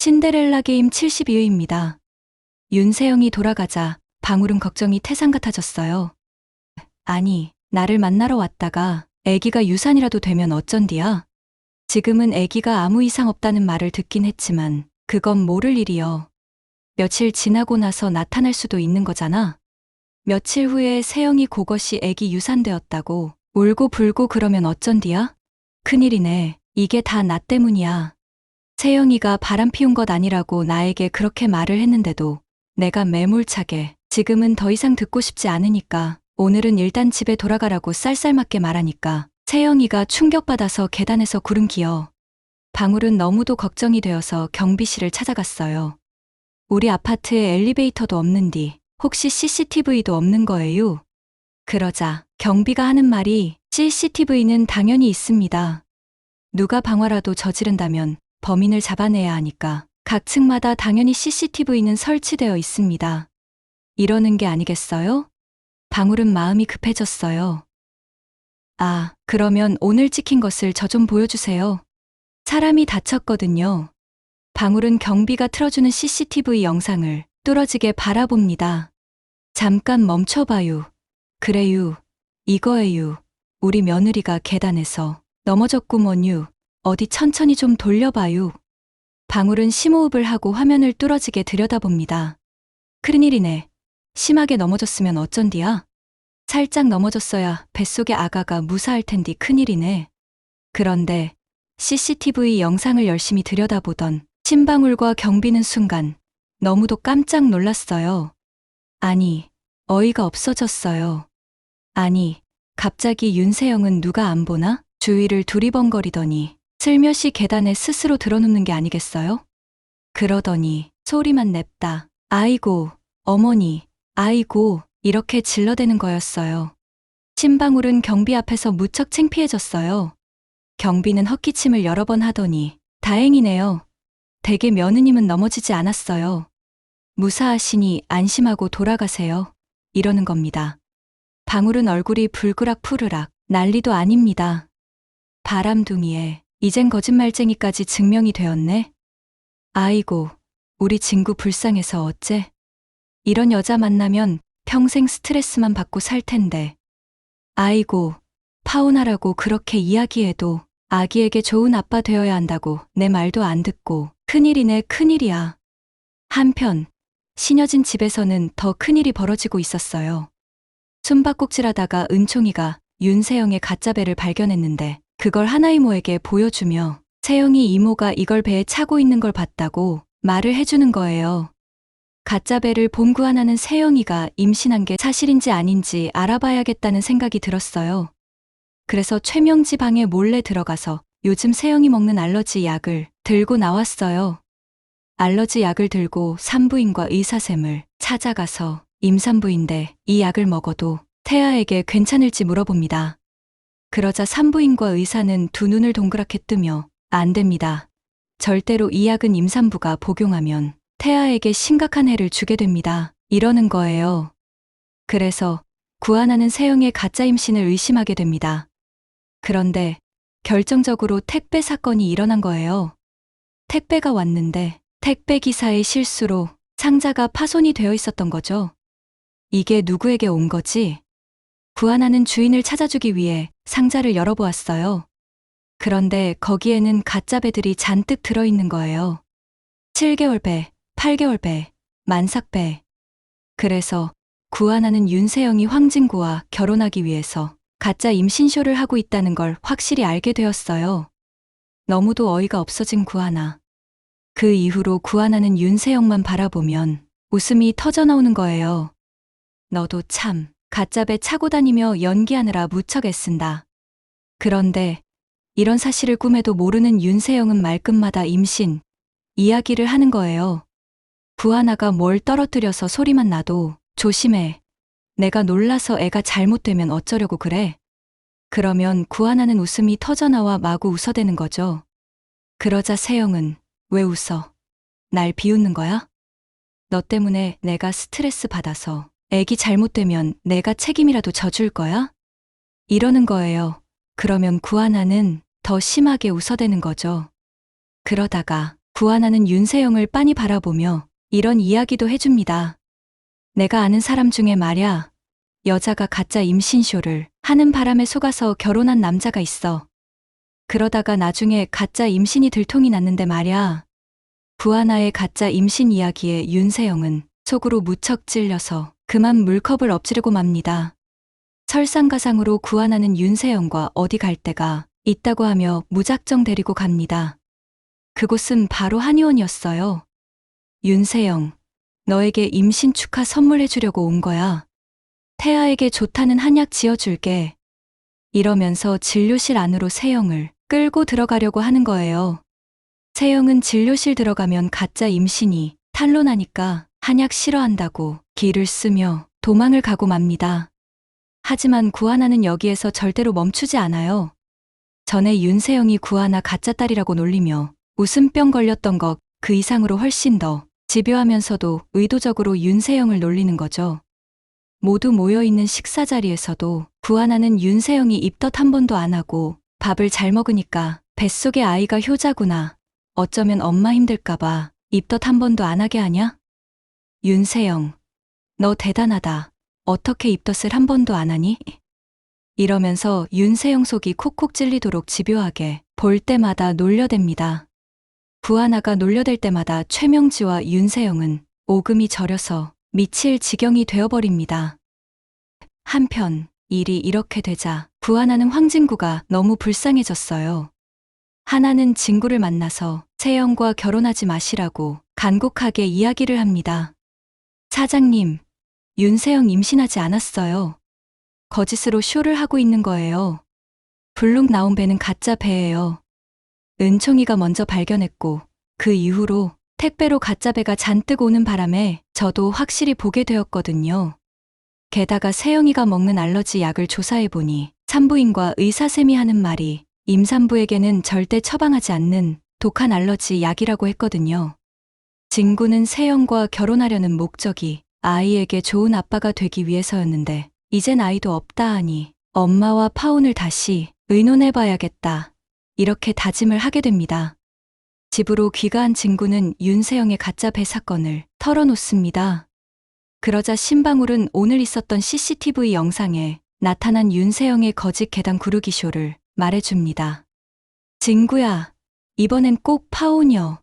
신데렐라 게임 72회입니다. 윤세영이 돌아가자 방울은 걱정이 태산 같아졌어요. 아니, 나를 만나러 왔다가 애기가 유산이라도 되면 어쩐디야? 지금은 애기가 아무 이상 없다는 말을 듣긴 했지만 그건 모를 일이요. 며칠 지나고 나서 나타날 수도 있는 거잖아. 며칠 후에 세영이 그것이 애기 유산되었다고 울고 불고 그러면 어쩐디야? 큰일이네. 이게 다 나 때문이야. 세영이가 바람 피운 것 아니라고 나에게 그렇게 말을 했는데도 내가 매몰차게 지금은 더 이상 듣고 싶지 않으니까 오늘은 일단 집에 돌아가라고 쌀쌀맞게 말하니까 세영이가 충격받아서 계단에서 구름 기어. 방울은 너무도 걱정이 되어서 경비실을 찾아갔어요. 우리 아파트에 엘리베이터도 없는디 혹시 CCTV도 없는 거예요? 그러자 경비가 하는 말이 CCTV는 당연히 있습니다. 누가 방화라도 저지른다면 범인을 잡아내야 하니까 각 층마다 당연히 CCTV는 설치되어 있습니다. 이러는 게 아니겠어요? 방울은 마음이 급해졌어요. 아, 그러면 오늘 찍힌 것을 저 좀 보여주세요. 사람이 다쳤거든요. 방울은 경비가 틀어주는 CCTV 영상을 뚫어지게 바라봅니다. 잠깐 멈춰봐요. 그래요. 이거예요. 우리 며느리가 계단에서 넘어졌구먼유. 어디 천천히 좀 돌려봐요. 방울은 심호흡을 하고 화면을 뚫어지게 들여다봅니다. 큰일이네. 심하게 넘어졌으면 어쩐디야? 살짝 넘어졌어야 뱃속의 아가가 무사할 텐디 큰일이네. 그런데 CCTV 영상을 열심히 들여다보던 신방울과 경비는 순간 너무도 깜짝 놀랐어요. 아니, 어이가 없어졌어요. 아니, 갑자기 윤세영은 누가 안 보나? 주위를 두리번거리더니 슬며시 계단에 스스로 들어눕는 게 아니겠어요? 그러더니 소리만 냅다. 아이고, 어머니, 아이고, 이렇게 질러대는 거였어요. 신방울은 경비 앞에서 무척 창피해졌어요. 경비는 헛기침을 여러 번 하더니 다행이네요. 대개 며느님은 넘어지지 않았어요. 무사하시니 안심하고 돌아가세요. 이러는 겁니다. 방울은 얼굴이 불그락 푸르락 난리도 아닙니다. 바람둥이에 이젠 거짓말쟁이까지 증명이 되었네. 아이고, 우리 친구 불쌍해서 어째? 이런 여자 만나면 평생 스트레스만 받고 살 텐데. 아이고, 파혼하라고 그렇게 이야기해도 아기에게 좋은 아빠 되어야 한다고 내 말도 안 듣고 큰일이네 큰일이야. 한편 신여진 집에서는 더 큰일이 벌어지고 있었어요. 숨바꼭질하다가 은총이가 윤세영의 가짜배를 발견했는데 그걸 하나이모에게 보여주며 세영이 이모가 이걸 배에 차고 있는 걸 봤다고 말을 해주는 거예요. 가짜 배를 본구하나는 세영이가 임신한 게 사실인지 아닌지 알아봐야겠다는 생각이 들었어요. 그래서 최명지 방에 몰래 들어가서 요즘 세영이 먹는 알러지 약을 들고 나왔어요. 알러지 약을 들고 산부인과 의사샘을 찾아가서 임산부인데 이 약을 먹어도 태아에게 괜찮을지 물어봅니다. 그러자 산부인과 의사는 두 눈을 동그랗게 뜨며 안 됩니다. 절대로 이 약은 임산부가 복용하면 태아에게 심각한 해를 주게 됩니다. 이러는 거예요. 그래서 구하나는 세영의 가짜 임신을 의심하게 됩니다. 그런데 결정적으로 택배 사건이 일어난 거예요. 택배가 왔는데 택배 기사의 실수로 상자가 파손이 되어 있었던 거죠. 이게 누구에게 온 거지? 구하나는 주인을 찾아주기 위해 상자를 열어보았어요. 그런데 거기에는 가짜 배들이 잔뜩 들어있는 거예요. 7개월 배, 8개월 배, 만삭 배. 그래서 구하나는 윤세영이 황진구와 결혼하기 위해서 가짜 임신쇼를 하고 있다는 걸 확실히 알게 되었어요. 너무도 어이가 없어진 구하나. 그 이후로 구하나는 윤세영만 바라보면 웃음이 터져나오는 거예요. 너도 참 가짜배 차고 다니며 연기하느라 무척 애쓴다. 그런데 이런 사실을 꿈에도 모르는 윤세영은 말끝마다 임신, 이야기를 하는 거예요. 구하나가 뭘 떨어뜨려서 소리만 나도 조심해. 내가 놀라서 애가 잘못되면 어쩌려고 그래? 그러면 구하나는 웃음이 터져나와 마구 웃어대는 거죠. 그러자 세영은 왜 웃어? 날 비웃는 거야? 너 때문에 내가 스트레스 받아서 애기 잘못되면 내가 책임이라도 져줄 거야? 이러는 거예요. 그러면 구하나는 더 심하게 웃어대는 거죠. 그러다가 구하나는 윤세영을 빤히 바라보며 이런 이야기도 해줍니다. 내가 아는 사람 중에 말야, 여자가 가짜 임신쇼를 하는 바람에 속아서 결혼한 남자가 있어. 그러다가 나중에 가짜 임신이 들통이 났는데 말야. 구하나의 가짜 임신 이야기에 윤세영은 속으로 무척 찔려서 그만 물컵을 엎지르고 맙니다. 설상가상으로 구하나는 윤세영과 어디 갈 데가 있다고 하며 무작정 데리고 갑니다. 그곳은 바로 한의원이었어요. 윤세영, 너에게 임신 축하 선물해 주려고 온 거야. 태아에게 좋다는 한약 지어줄게. 이러면서 진료실 안으로 세영을 끌고 들어가려고 하는 거예요. 세영은 진료실 들어가면 가짜 임신이 탄로나니까 한약 싫어한다고 길을 쓰며 도망을 가고 맙니다. 하지만 구하나는 여기에서 절대로 멈추지 않아요. 전에 윤세영이 구하나 가짜 딸이라고 놀리며 웃음병 걸렸던 것 그 이상으로 훨씬 더 집요하면서도 의도적으로 윤세영을 놀리는 거죠. 모두 모여있는 식사 자리에서도 구하나는 윤세영이 입덧 한 번도 안 하고 밥을 잘 먹으니까 뱃속에 아이가 효자구나. 어쩌면 엄마 힘들까봐 입덧 한 번도 안 하게 하냐? 윤세영, 너 대단하다. 어떻게 입덧을 한 번도 안 하니? 이러면서 윤세영 속이 콕콕 찔리도록 집요하게 볼 때마다 놀려댑니다. 구하나가 놀려댈 때마다 최명지와 윤세영은 오금이 저려서 미칠 지경이 되어버립니다. 한편 일이 이렇게 되자 구하나는 황진구가 너무 불쌍해졌어요. 하나는 진구를 만나서 세영과 결혼하지 마시라고 간곡하게 이야기를 합니다. 사장님, 윤세영 임신하지 않았어요. 거짓으로 쇼를 하고 있는 거예요. 불룩 나온 배는 가짜 배예요. 은총이가 먼저 발견했고 그 이후로 택배로 가짜 배가 잔뜩 오는 바람에 저도 확실히 보게 되었거든요. 게다가 세영이가 먹는 알러지 약을 조사해보니 산부인과 의사쌤이 하는 말이 임산부에게는 절대 처방하지 않는 독한 알러지 약이라고 했거든요. 진구는 세영과 결혼하려는 목적이 아이에게 좋은 아빠가 되기 위해서였는데 이젠 아이도 없다 하니 엄마와 파혼을 다시 의논해봐야겠다. 이렇게 다짐을 하게 됩니다. 집으로 귀가한 진구는 윤세영의 가짜 배 사건을 털어놓습니다. 그러자 신방울은 오늘 있었던 CCTV 영상에 나타난 윤세영의 거짓 계단 구르기 쇼를 말해줍니다. 진구야, 이번엔 꼭 파혼이여.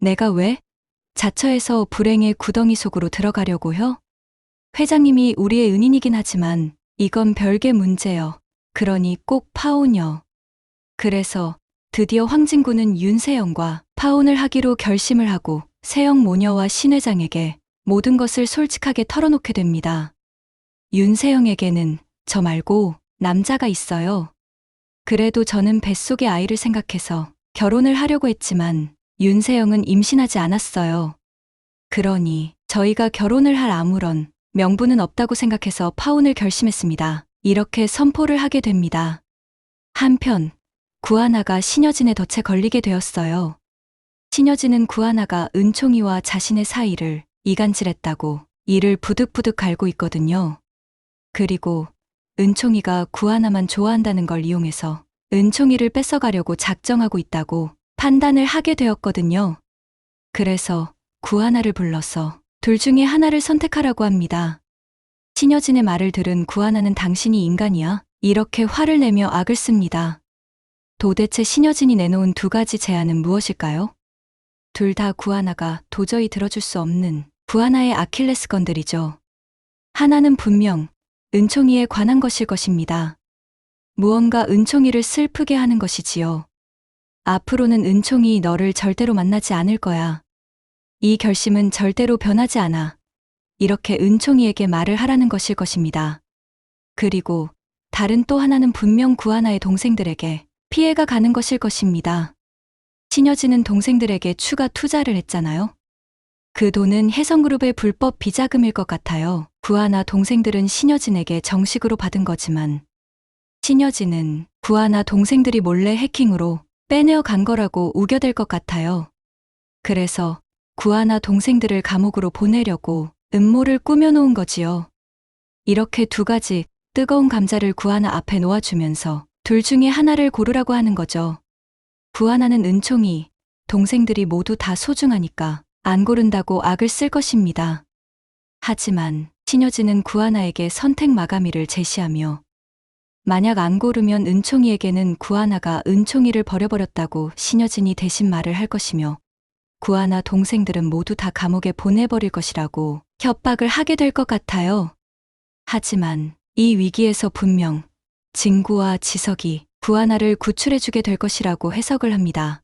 내가 왜? 자처에서 불행의 구덩이 속으로 들어가려고요? 회장님이 우리의 은인이긴 하지만 이건 별개 문제여. 그러니 꼭 파혼이여. 그래서 드디어 황진구는 윤세영과 파혼을 하기로 결심을 하고 세영 모녀와 신 회장에게 모든 것을 솔직하게 털어놓게 됩니다. 윤세영에게는 저 말고 남자가 있어요. 그래도 저는 뱃속의 아이를 생각해서 결혼을 하려고 했지만 윤세영은 임신하지 않았어요. 그러니 저희가 결혼을 할 아무런 명분은 없다고 생각해서 파혼을 결심했습니다. 이렇게 선포를 하게 됩니다. 한편 구하나가 신여진의 덫에 걸리게 되었어요. 신여진은 구하나가 은총이와 자신의 사이를 이간질했다고 이를 부득부득 알고 있거든요. 그리고 은총이가 구하나만 좋아한다는 걸 이용해서 은총이를 뺏어가려고 작정하고 있다고 판단을 하게 되었거든요. 그래서 구하나를 불러서 둘 중에 하나를 선택하라고 합니다. 신여진의 말을 들은 구하나는 당신이 인간이야? 이렇게 화를 내며 악을 씁니다. 도대체 신여진이 내놓은 두 가지 제안은 무엇일까요? 둘 다 구하나가 도저히 들어줄 수 없는 구하나의 아킬레스건들이죠. 하나는 분명 은총이에 관한 것일 것입니다. 무언가 은총이를 슬프게 하는 것이지요. 앞으로는 은총이 너를 절대로 만나지 않을 거야. 이 결심은 절대로 변하지 않아. 이렇게 은총이에게 말을 하라는 것일 것입니다. 그리고 다른 또 하나는 분명 구하나의 동생들에게 피해가 가는 것일 것입니다. 신여진은 동생들에게 추가 투자를 했잖아요. 그 돈은 혜성그룹의 불법 비자금일 것 같아요. 구하나 동생들은 신여진에게 정식으로 받은 거지만 신여진은 구하나 동생들이 몰래 해킹으로 빼내어 간 거라고 우겨댈 것 같아요. 그래서 구하나 동생들을 감옥으로 보내려고 음모를 꾸며놓은 거지요. 이렇게 두 가지 뜨거운 감자를 구하나 앞에 놓아주면서 둘 중에 하나를 고르라고 하는 거죠. 구하나는 은총이, 동생들이 모두 다 소중하니까 안 고른다고 악을 쓸 것입니다. 하지만 신여진은 구하나에게 선택 마감일을 제시하며 만약 안 고르면 은총이에게는 구하나가 은총이를 버려버렸다고 신여진이 대신 말을 할 것이며 구하나 동생들은 모두 다 감옥에 보내버릴 것이라고 협박을 하게 될 것 같아요. 하지만 이 위기에서 분명 진구와 지석이 구하나를 구출해주게 될 것이라고 해석을 합니다.